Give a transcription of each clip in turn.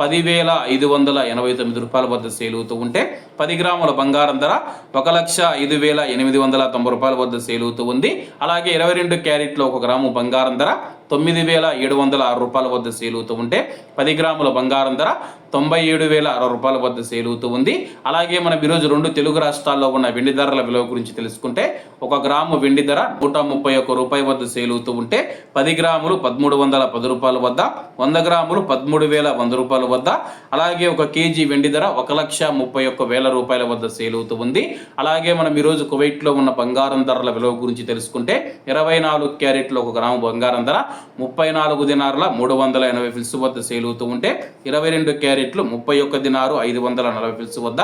పదివేల ఐదు వందల ఎనభై తొమ్మిది రూపాయల వద్ద సేల్ అవుతూ ఉంటే పది గ్రాముల బంగారం ధర ఒక లక్ష ఐదు వేల ఎనిమిది వందల తొంభై రూపాయల వద్ద సేల్ అవుతూ ఉంది. అలాగే ఇరవై రెండు క్యారెట్లో ఒక గ్రాము బంగారం ధర తొమ్మిది వేల ఏడు వందల ఆరు రూపాయల వద్ద సేల్ అవుతూ ఉంటే పది గ్రాముల బంగారం ధర తొంభై ఏడు వేల అరవై రూపాయల వద్ద సేల్ అవుతూ ఉంది. అలాగే మనం ఈరోజు రెండు తెలుగు రాష్ట్రాల్లో ఉన్న వెండి ధరల విలువ గురించి తెలుసుకుంటే ఒక గ్రాము వెండి ధర నూట ముప్పై ఒక్క రూపాయి వద్ద సేల్ అవుతూ ఉంటే పది గ్రాములు పదమూడు వందల పది రూపాయల వద్ద వంద గ్రాములు పదమూడు వేల వంద రూపాయల వద్ద. అలాగే ఒక కేజీ వెండి ధర ఒక లక్ష ముప్పై ఒక్క వేల రూపాయల వద్ద సేల్ అవుతూ ఉంది. అలాగే మనం ఈరోజు కువైట్లో ఉన్న బంగారం ధరల విలువ గురించి తెలుసుకుంటే ఇరవై నాలుగు క్యారెట్లు ఒక గ్రాము బంగారం ధర ముప్పై నాలుగు దినారుల మూడు వందల ఎనభై ఫిల్స్ వద్ద సేల్ అవుతూ ఉంటే ఇరవై రెండు క్యారెట్లు ముప్పై ఒక్క దినారు ఐదు వందల నలభై ఫిల్స్ వద్ద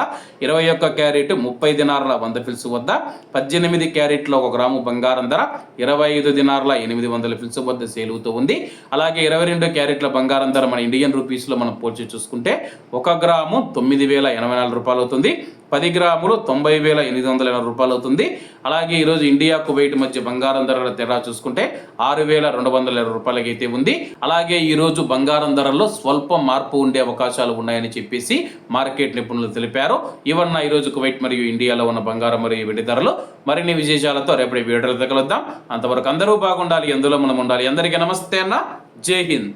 ఇరవై ఒక్క క్యారెట్ ముప్పై దినారుల వంద ఫిల్స్ వద్ద పద్దెనిమిది క్యారెట్లు ఒక గ్రాము బంగారం ధర ఇరవై ఐదు దినారుల ఎనిమిది వందల ఫిల్స్ వద్ద సేల్ అవుతూ ఉంది. అలాగే ఇరవై రెండు క్యారెట్ల బంగారం ధర మన ఇండియన్ రూపీస్లో మనం వచ్చి చూసుకుంటే ఒక గ్రాము తొమ్మిది వేల ఎనభై నాలుగు రూపాయలు అవుతుంది. పది గ్రాములు తొంభై వేల ఎనిమిది వందల ఎనభై రూపాయలు అవుతుంది. అలాగే ఈరోజు ఇండియా కువైట్ మధ్య బంగారం ధరల తేడా చూసుకుంటే ఆరు వేల రెండు వందల ఇరవై రూపాయలకి అయితే ఉంది. అలాగే ఈరోజు బంగారం ధరల్లో స్వల్ప మార్పు ఉండే అవకాశాలు ఉన్నాయని చెప్పేసి మార్కెట్ నిపుణులు తెలిపారు. ఇవన్న ఈరోజు కువైట్ మరియు ఇండియాలో ఉన్న బంగారం మరియు వెండి ధరలు మరిన్ని విశేషాలతో రేపటి వీడియోలో తగలుద్దాం అంతవరకు అందరూ బాగుండాలి ఎందులో మనం ఉండాలి. అందరికీ నమస్తే అన్న. జై హింద్.